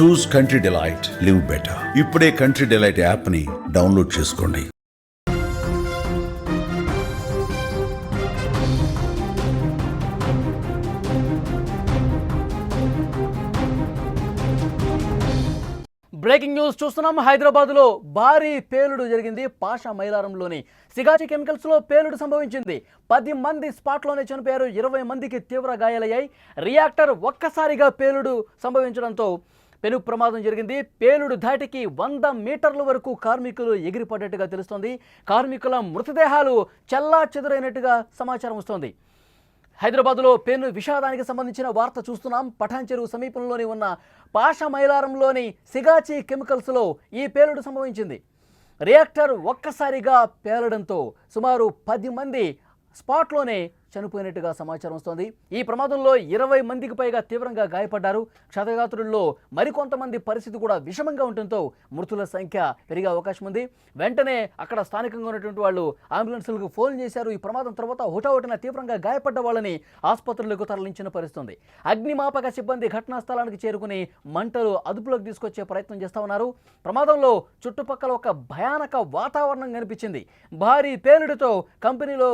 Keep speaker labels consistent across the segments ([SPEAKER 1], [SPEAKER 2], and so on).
[SPEAKER 1] Choose country delight live better. ఇప్పుడే country delight యాప్ని download చేసుకోండి.
[SPEAKER 2] బ్రేకింగ్ న్యూస్ చూస్తున్నాం. హైదరాబాద్లో భారీ పేలుడు జరిగింది. పాషా మైలారంలోని సిగాచి కెమికల్స్లో పేలుడు సంభవించింది. పది మంది స్పాట్లోనే చనిపోయారు. ఇరవై మందికి తీవ్ర గాయాలయ్యాయి. రియాక్టర్ ఒక్కసారిగా పేలుడు సంభవించడంతో పెను ప్రమాదం జరిగింది. పేలుడు ధాటికి వంద మీటర్ల వరకు కార్మికులు ఎగిరిపడ్డట్టుగా తెలుస్తోంది. కార్మికుల మృతదేహాలు చెల్లా చెదురైనట్టుగా సమాచారం వస్తోంది. హైదరాబాద్లో పెను విషాదానికి సంబంధించిన వార్త చూస్తున్నాం. పఠాన్ చెరువు సమీపంలోని ఉన్న పాష మైలారంలోని సిగాచి కెమికల్స్లో ఈ పేలుడు సంభవించింది. రియాక్టర్ ఒక్కసారిగా పేలడంతో సుమారు పది మంది స్పాట్లోనే చనిపోయినట్టుగా సమాచారం వస్తోంది. ఈ ప్రమాదంలో ఇరవై మందికి పైగా తీవ్రంగా గాయపడ్డారు. క్షతగాత్రుల్లో మరికొంతమంది పరిస్థితి కూడా విషమంగా ఉండటంతో మృతుల సంఖ్య పెరిగే అవకాశం ఉంది. వెంటనే అక్కడ స్థానికంగా ఉన్నటువంటి వాళ్ళు అంబులెన్సులకు ఫోన్ చేశారు. ఈ ప్రమాదం తర్వాత హుటాహుటిన తీవ్రంగా గాయపడ్డ వాళ్ళని ఆసుపత్రులకు తరలించిన పరిస్థితుంది. అగ్నిమాపక సిబ్బంది ఘటనా స్థలానికి చేరుకుని మంటలు అదుపులోకి తీసుకొచ్చే ప్రయత్నం చేస్తా ఉన్నారు. ప్రమాదంలో చుట్టుపక్కల ఒక భయానక వాతావరణం కనిపించింది. భారీ పేలుడుతో కంపెనీలో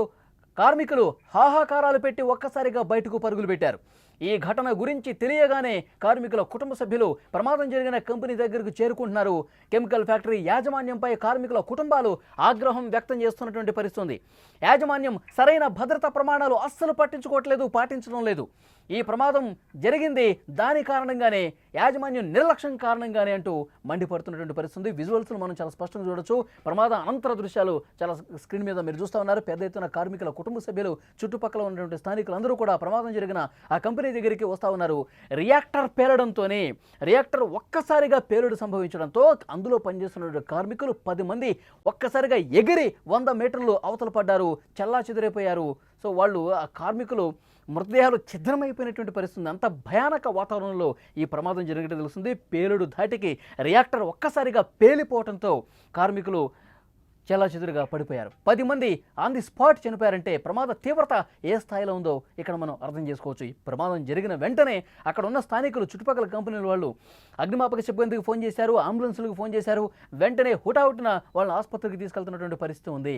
[SPEAKER 2] కార్మికులు హాహాకారాలు పెట్టి ఒక్కసారిగా బయటకు పరుగులు పెట్టారు. ఈ ఘటన గురించి తెలియగానే కార్మికుల కుటుంబ సభ్యులు ప్రమాదం జరిగిన కంపెనీ దగ్గరకు చేరుకుంటున్నారు. కెమికల్ ఫ్యాక్టరీ యాజమాన్యంపై కార్మికుల కుటుంబాలు ఆగ్రహం వ్యక్తం చేస్తున్నటువంటి పరిస్థితి యాజమాన్యం సరైన భద్రతా ప్రమాణాలు అస్సలు పట్టించుకోవట్లేదు పాటించడం లేదు. ఈ ప్రమాదం జరిగింది. దాని కారణంగానే యాజమాన్యం నిర్లక్ష్యం కారణంగానే అంటూ మండిపడుతున్నటువంటి పరిస్థితి విజువల్స్ను మనం చాలా స్పష్టంగా చూడొచ్చు. ప్రమాద అనంతర దృశ్యాలు చాలా స్క్రీన్ మీద మీరు చూస్తూ ఉన్నారు. పెద్ద ఎత్తున కార్మికుల కుటుంబ సభ్యులు చుట్టుపక్కల ఉన్నటువంటి స్థానికులందరూ కూడా ప్రమాదం జరిగిన ఆ కంపెనీ దగ్గరికి వస్తూ ఉన్నారు. రియాక్టర్ పేలడంతోనే రియాక్టర్ ఒక్కసారిగా పేలుడు సంభవించడంతో అందులో పనిచేస్తున్న కార్మికులు పది మంది ఒక్కసారిగా ఎగిరి వంద మీటర్లు అవతల పడ్డారు. చల్లా చెదిరైపోయారు. సో వాళ్ళు ఆ కార్మికులు మృతదేహాలు ఛిద్రమైపోయినటువంటి పరిస్థితి అంత భయానక వాతావరణంలో ఈ ప్రమాదం జరిగినట్టు తెలుస్తుంది. పేలుడు ధాటికి రియాక్టర్ ఒక్కసారిగా పేలిపోవడంతో కార్మికులు చాలా చెదురుగా పడిపోయారు. పది మంది ఆన్ ది స్పాట్ చనిపోయారంటే ప్రమాద తీవ్రత ఏ స్థాయిలో ఉందో ఇక్కడ మనం అర్థం చేసుకోవచ్చు. ఈ ప్రమాదం జరిగిన వెంటనే అక్కడ ఉన్న స్థానికులు చుట్టుపక్కల కంపెనీల వాళ్ళు అగ్నిమాపక సిబ్బందికి ఫోన్ చేశారు అంబులెన్సులకు ఫోన్ చేశారు. వెంటనే హుటాహుటిన వాళ్ళని ఆసుపత్రికి తీసుకెళ్తున్నటువంటి పరిస్థితి ఉంది.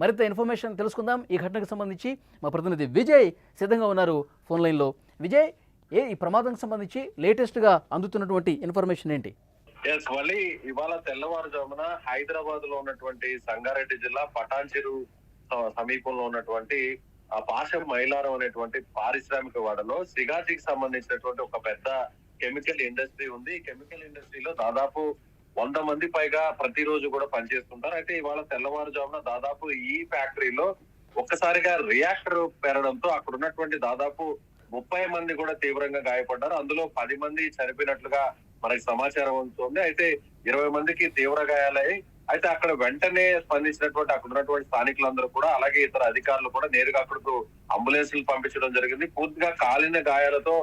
[SPEAKER 2] మరింత ఇన్ఫర్మేషన్ తెలుసుకుందాం. ఈ ఘటనకు సంబంధించి మా ప్రతినిధి విజయ్ సిద్ధంగా ఉన్నారు ఫోన్ లైన్లో. విజయ్ ఏ ఈ ప్రమాదానికి సంబంధించి లేటెస్ట్గా అందుతున్నటువంటి ఇన్ఫర్మేషన్ ఏంటి?
[SPEAKER 3] ఎస్ మళ్ళీ ఇవాళ తెల్లవారుజామున హైదరాబాద్లో ఉన్నటువంటి సంగారెడ్డి జిల్లా పటాన్చెరు సమీపంలో ఉన్నటువంటి ఆ పాశం మైలారం అనేటువంటి పారిశ్రామిక వాడలో సిగాచికి సంబంధించినటువంటి ఒక పెద్ద కెమికల్ ఇండస్ట్రీ ఉంది. ఈ కెమికల్ ఇండస్ట్రీలో దాదాపు వంద మంది పైగా ప్రతిరోజు కూడా పనిచేస్తుంటారు. అయితే ఇవాళ తెల్లవారుజామున దాదాపు ఈ ఫ్యాక్టరీలో ఒక్కసారిగా రియాక్టర్ పెరగడంతో అక్కడ ఉన్నటువంటి దాదాపు ముప్పై మంది కూడా తీవ్రంగా గాయపడ్డారు. అందులో పది మంది చనిపోయినట్లుగా మనకి సమాచారం ఉంటుంది అయితే ఇరవై మందికి తీవ్ర గాయాలయ్యి అయితే అక్కడ వెంటనే స్పందించినటువంటి అక్కడ ఉన్నటువంటి స్థానికులందరూ కూడా అలాగే ఇతర అధికారులు కూడా నేరుగా అక్కడకు అంబులెన్సులు పంపించడం జరిగింది. పూర్తిగా కాలిన గాయాలతో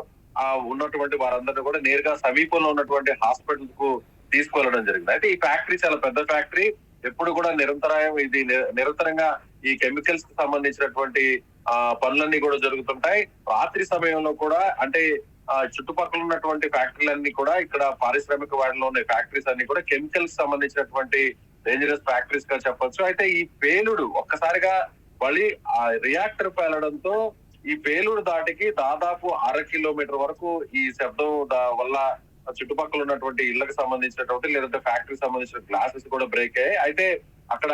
[SPEAKER 3] ఆ ఉన్నటువంటి వారందరినీ కూడా నేరుగా సమీపంలో ఉన్నటువంటి హాస్పిటల్కు తీసుకువెళ్ళడం జరిగింది. అయితే ఈ ఫ్యాక్టరీ చాలా పెద్ద ఫ్యాక్టరీ. ఎప్పుడు కూడా నిరంతరాయం ఇది నిరంతరంగా ఈ కెమికల్స్కి సంబంధించినటువంటి ఆ పనులన్నీ కూడా జరుగుతుంటాయి. రాత్రి సమయంలో కూడా అంటే ఆ చుట్టుపక్కల ఉన్నటువంటి ఫ్యాక్టరీలన్నీ కూడా ఇక్కడ పారిశ్రామిక వాటిలో ఉన్న ఫ్యాక్టరీస్ అన్ని కూడా కెమికల్స్ సంబంధించినటువంటి డేంజరస్ ఫ్యాక్టరీస్గా చెప్పొచ్చు. అయితే ఈ పేలుడు ఒక్కసారిగా మళ్ళీ ఆ రియాక్టర్ పేలడంతో ఈ పేలుడు దాటికి దాదాపు అర కిలోమీటర్ వరకు ఈ శబ్దం దా- వల్ల చుట్టుపక్కల ఉన్నటువంటి ఇళ్ళకు సంబంధించినటువంటి లేదంటే ఫ్యాక్టరీకి సంబంధించిన గ్లాసెస్ కూడా బ్రేక్ అయ్యాయి. అయితే అక్కడ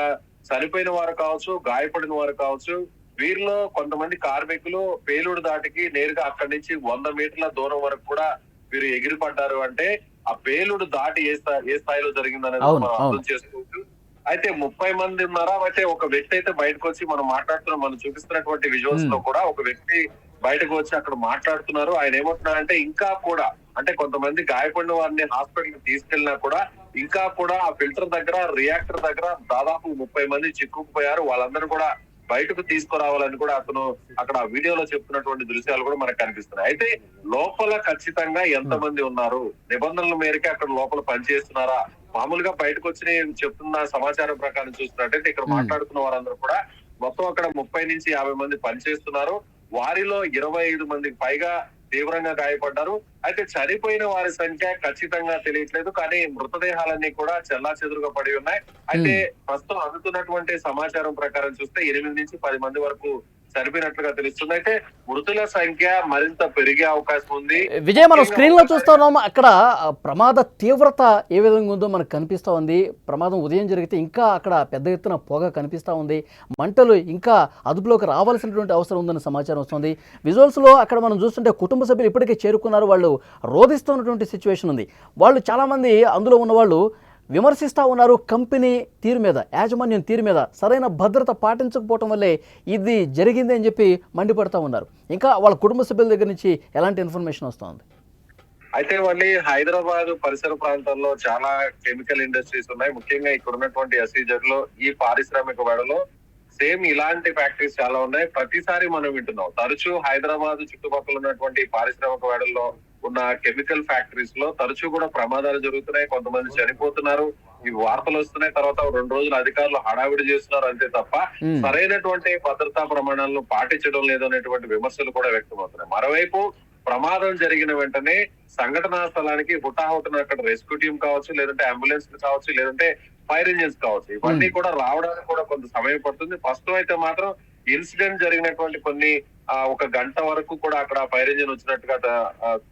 [SPEAKER 3] చనిపోయిన వారు కావచ్చు గాయపడిన వారు కావచ్చు వీరిలో కొంతమంది కార్మికులు పేలుడు దాటికి నేరుగా అక్కడి నుంచి వంద మీటర్ల దూరం వరకు కూడా వీరు ఎగిరిపడ్డారు అంటే ఆ పేలుడు దాటి ఏ స్థాయి ఏ స్థాయిలో జరిగిందనేది మనం. అర్థం చేసుకోవచ్చు. అయితే ముప్పై మంది ఉన్నారా? అయితే ఒక వ్యక్తి అయితే బయటకు వచ్చి మనం మాట్లాడుతున్నాం. మనం చూపిస్తున్నటువంటి
[SPEAKER 2] విజువల్స్లో.
[SPEAKER 3] కూడా ఒక వ్యక్తి బయటకు వచ్చి అక్కడ మాట్లాడుతున్నారు. ఆయన ఏమంటున్నారంటే ఇంకా కూడా అంటే కొంతమంది గాయపడిన వారిని హాస్పిటల్ తీసుకెళ్ళినా కూడా ఇంకా కూడా ఆ ఫిల్టర్ దగ్గర రియాక్టర్ దగ్గర దాదాపు ముప్పై మంది చిక్కుకుపోయారు. వాళ్ళందరూ కూడా బయటకు తీసుకురావాలని కూడా అతను అక్కడ ఆ వీడియోలో చెప్తున్నటువంటి దృశ్యాలు కూడా మనకు కనిపిస్తున్నాయి. అయితే లోపల ఖచ్చితంగా ఎంత మంది ఉన్నారు? నిబంధనల మేరకు అక్కడ లోపల పనిచేస్తున్నారా? మామూలుగా బయటకు వచ్చి నేను చెప్తున్న సమాచారం ప్రకారం చూస్తున్నట్టయితే ఇక్కడ. మాట్లాడుతున్న వారందరూ కూడా మొత్తం అక్కడ ముప్పై నుంచి యాభై మంది పనిచేస్తున్నారు. వారిలో ఇరవై ఐదు మందికి పైగా తీవ్రంగా గాయపడ్డారు. అయితే చనిపోయిన వారి సంఖ్య ఖచ్చితంగా తెలియట్లేదు. కానీ మృతదేహాలన్నీ కూడా చెల్లా చెదురుగా పడి ఉన్నాయి. అయితే ప్రస్తుతం అందుతున్నటువంటి సమాచారం ప్రకారం చూస్తే ఎనిమిది నుంచి పది మంది వరకు చనిపోయినట్లుగా తెలుస్తుంది. అయితే మృతుల సంఖ్య మరింత పెరిగే అవకాశం ఉంది.
[SPEAKER 2] విజయ్ మనం స్క్రీన్లో చూస్తా ఉన్నాము అక్కడ ప్రమాద తీవ్రత ఏ విధంగా ఉందో మనకు కనిపిస్తా ఉంది. ప్రమాదం ఉదయం జరిగితే ఇంకా అక్కడ పెద్ద ఎత్తున పొగ కనిపిస్తా ఉంది. మంటలు ఇంకా అదుపులోకి రావాల్సినటువంటి అవసరం ఉందని సమాచారం వస్తుంది. విజువల్స్లో అక్కడ మనం చూస్తుంటే కుటుంబ సభ్యులు ఇప్పటికే చేరుకున్నారు. వాళ్ళు రోధిస్తున్నటువంటి సిచ్యువేషన్ ఉంది. వాళ్ళు చాలా మంది అందులో ఉన్న వాళ్ళు విమర్శిస్తూ ఉన్నారు కంపెనీ తీరు మీద యాజమాన్యం తీరు మీద సరైన భద్రత పాటించకపోవటం వల్లే ఇది జరిగింది అని చెప్పి మండిపడతా ఉన్నారు. ఇంకా వాళ్ళ కుటుంబ సభ్యుల దగ్గర నుంచి ఎలాంటి ఇన్ఫర్మేషన్ వస్తుంది?
[SPEAKER 3] అయితే మళ్ళీ హైదరాబాద్ పరిసర ప్రాంతాల్లో చాలా కెమికల్ ఇండస్ట్రీస్ ఉన్నాయి. ముఖ్యంగా ఇక్కడ ఉన్నటువంటి ఎస్ఈజర్లో ఈ పారిశ్రామిక వాడలో సేమ్ ఇలాంటి ఫ్యాక్టరీస్ చాలా ఉన్నాయి. ప్రతిసారి మనం వింటున్నాం. తరచూ హైదరాబాద్ చుట్టుపక్కల ఉన్నటువంటి పారిశ్రామిక వేడల్లో ఉన్న కెమికల్ ఫ్యాక్టరీస్లో తరచూ కూడా ప్రమాదాలు జరుగుతున్నాయి. కొంతమంది చనిపోతున్నారు. ఈ వార్తలు వస్తున్నాయి. తర్వాత రెండు రోజులు అధికారులు హడావిడి చేస్తున్నారు అంతే తప్ప. సరైనటువంటి భద్రతా ప్రమాణాలను పాటించడం లేదు అనేటువంటి విమర్శలు కూడా వ్యక్తమవుతున్నాయి. మరోవైపు ప్రమాదం జరిగిన వెంటనే సంఘటనా స్థలానికి హుటాహుటిన అక్కడ రెస్క్యూ టీం కావచ్చు లేదంటే అంబులెన్స్ కావచ్చు లేదంటే ఫైర్ ఇంజిన్స్ కావచ్చు. ఇవన్నీ కూడా రావడానికి కూడా కొంత సమయం పడుతుంది. ప్రస్తుతం అయితే మాత్రం ఇన్సిడెంట్ జరిగినటువంటి కొన్ని ఆ, ఒక గంట వరకు కూడా అక్కడ ఫైర్ ఇంజిన్ వచ్చినట్టుగా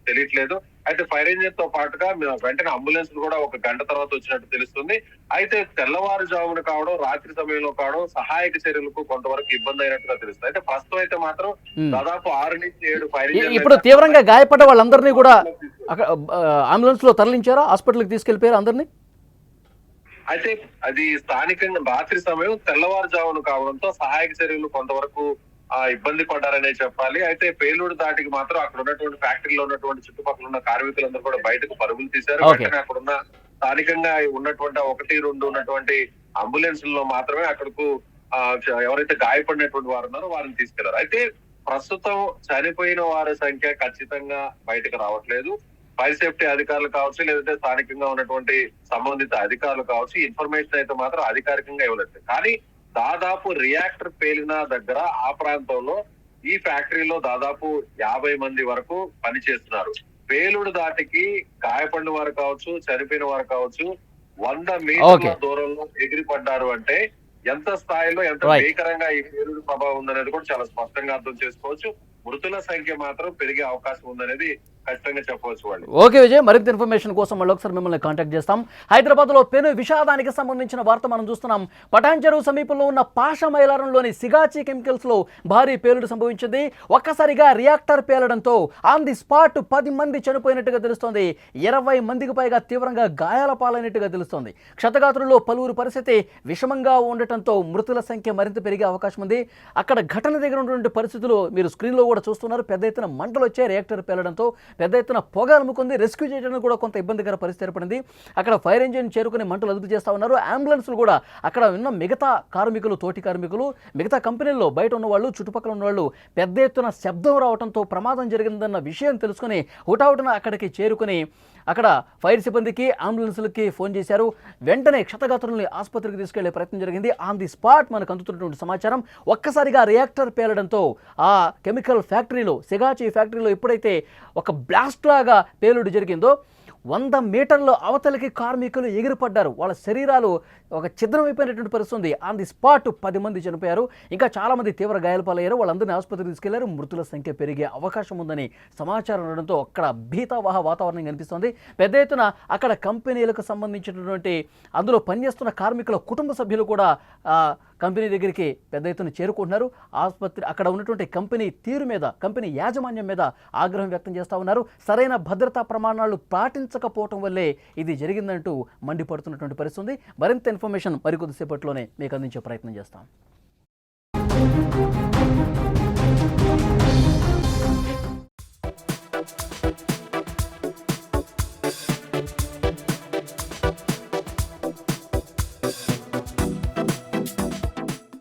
[SPEAKER 3] తెలియట్లేదు. అయితే ఫైర్ ఇంజిన్తో పాటుగా వెంటనే అంబులెన్స్ కూడా ఒక గంట తర్వాత వచ్చినట్టు తెలుస్తుంది. అయితే తెల్లవారుజామున కావడం రాత్రి సమయంలో కావడం సహాయక చర్యలకు కొంతవరకు ఇబ్బంది అయినట్టుగా తెలుస్తుంది. అయితే ప్రస్తుతం అయితే మాత్రం. దాదాపు ఆరు నుంచి ఏడు ఫైర్
[SPEAKER 2] ఇ-
[SPEAKER 3] ఇంజిన్లు
[SPEAKER 2] ఇప్పుడు తీవ్రంగా గాయపడ్డ వాళ్ళందరినీ కూడా అంబులెన్స్లో తరలించారా? హాస్పిటల్కి తీసుకెళ్ళిపోయారు అందరినీ?
[SPEAKER 3] అయితే అది స్థానికంగా రాత్రి సమయం తెల్లవారుజామున కావడంతో సహాయక చర్యలు కొంతవరకు ఆ ఇబ్బంది పడ్డారనే చెప్పాలి. అయితే పేలూరు దాటికి మాత్రం అక్కడ ఉన్నటువంటి ఫ్యాక్టరీలో ఉన్నటువంటి చుట్టుపక్కల ఉన్న కార్మికులందరూ కూడా బయటకు పరుగులు తీశారు. వెంటనే అక్కడ ఉన్న స్థానికంగా ఉన్నటువంటి ఒకటి రెండు ఉన్నటువంటి అంబులెన్స్లో మాత్రమే అక్కడకు ఎవరైతే గాయపడినటువంటి వారు ఉన్నారో వారిని తీసుకెళ్ళారు. అయితే ప్రస్తుతం చనిపోయిన వారి సంఖ్య ఖచ్చితంగా బయటకు రావట్లేదు. ఫైర్ సేఫ్టీ అధికారులు కావచ్చు లేదంటే స్థానికంగా ఉన్నటువంటి సంబంధిత అధికారులు కావచ్చు ఇన్ఫర్మేషన్ అయితే మాత్రం అధికారికంగా ఇవ్వలేదు. కానీ దాదాపు రియాక్టర్ పేలిన దగ్గర ఆ ప్రాంతంలో ఈ ఫ్యాక్టరీలో దాదాపు యాభై మంది వరకు పనిచేస్తున్నారు పేలుడు దాటికి గాయపడిన వారు కావచ్చు చనిపోయిన వారు కావచ్చు వంద మీటర్ల. దూరంలో ఎగిరి పడ్డారు అంటే ఎంత స్థాయిలో ఎంత. భీకరంగా ఈ పేలుడు ప్రభావం ఉందనేది కూడా చాలా స్పష్టంగా అర్థం చేసుకోవచ్చు మృతుల సంఖ్య మాత్రం పెరిగే అవకాశం ఉందనేది ఖచ్చితంగా చెప్పవచ్చు వాళ్ళు.
[SPEAKER 2] ఓకే విజయ్ మరింత ఇన్ఫర్మేషన్ కోసం మళ్ళీ ఒకసారి మిమ్మల్ని కాంటాక్ట్ చేస్తాం. హైదరాబాద్లో పెను విషాదానికి సంబంధించిన వార్త మనం చూస్తున్నాం. పటాన్ చెరువు సమీపంలో ఉన్న పాష మైలారంలోని సిగాచి కెమికల్స్లో భారీ పేలుడు సంభవించింది. ఒక్కసారిగా రియాక్టర్ పేలడంతో ఆన్ ది స్పాట్ పది మంది చనిపోయినట్టుగా తెలుస్తోంది. ఇరవై మందికి పైగా తీవ్రంగా గాయాల పాలైనట్టుగా తెలుస్తోంది. క్షతగాత్రుల్లో పలువురు పరిస్థితి విషమంగా ఉండటంతో మృతుల సంఖ్య మరింత పెరిగే అవకాశం ఉంది. అక్కడ ఘటన దగ్గర ఉన్నటువంటి పరిస్థితులు మీరు స్క్రీన్లో కూడా చూస్తున్నారు. పెద్ద ఎత్తున మంటలు వచ్చే రియాక్టర్ పేలడంతో. పెద్ద ఎత్తున పొగ అలుముకుంది. రెస్క్యూ చేయడానికి కూడా కొంత ఇబ్బందికర పరిస్థితి ఏర్పడింది. అక్కడ ఫైర్ ఇంజిన్ చేరుకుని మంటలు అదుపు చేస్తూ ఉన్నారు. అంబులెన్స్లు కూడా అక్కడ ఉన్న మిగతా కార్మికులు తోటి కార్మికులు మిగతా కంపెనీల్లో బయట ఉన్న వాళ్ళు చుట్టుపక్కల ఉన్న వాళ్ళు పెద్ద ఎత్తున శబ్దం రావడంతో ప్రమాదం జరిగిందన్న విషయం తెలుసుకుని హుటాహుటిన అక్కడికి చేరుకుని అక్కడ ఫైర్ సిబ్బందికి అంబులెన్స్లకి ఫోన్ చేశారు. వెంటనే క్షతగాత్రుల్ని ఆసుపత్రికి తీసుకెళ్ళే ప్రయత్నం జరిగింది. ఆన్ ది స్పాట్ మనకు అందుతున్నటువంటి సమాచారం ఒక్కసారిగా రియాక్టర్ పేలడంతో ఆ కెమికల్ ఫ్యాక్టరీలో సిగాచి ఫ్యాక్టరీలో ఎప్పుడైతే ఒక బ్లాస్ట్ లాగా పేలుడు జరిగిందో వంద మీటర్ల అవతలికి కార్మికులు ఎగిరిపడ్డారు. వాళ్ళ శరీరాలు ఒక ఛిద్రమైపోయినటువంటి పరిస్థితి ఉంది ఆన్ ది స్పాట్ పది మంది చనిపోయారు. ఇంకా చాలామంది తీవ్ర గాయాలపాలయ్యారు వాళ్ళందరినీ ఆసుపత్రికి తీసుకెళ్ళారు. మృతుల సంఖ్య పెరిగే అవకాశం ఉందని సమాచారం ఉండడంతో అక్కడ భీతావహ వాతావరణం కనిపిస్తోంది. పెద్ద ఎత్తున అక్కడ కంపెనీలకు సంబంధించినటువంటి అందులో పనిచేస్తున్న కార్మికుల కుటుంబ సభ్యులు కూడా కంపెనీ దగ్గరికి పెద్ద ఎత్తున చేరుకుంటున్నారు. ఆసుపత్రి అక్కడ ఉన్నటువంటి కంపెనీ తీరు మీద కంపెనీ యాజమాన్యం మీద ఆగ్రహం వ్యక్తం చేస్తూ ఉన్నారు. సరైన భద్రతా ప్రమాణాలు పాటించకపోవటం వల్లే ఇది జరిగిందంటూ మండిపడుతున్నటువంటి పరిస్థితి ఉంది. మరింత ఇన్ఫర్మేషన్ మరికొద్దిసేపట్లోనే మీకు అందించే ప్రయత్నం చేస్తాం.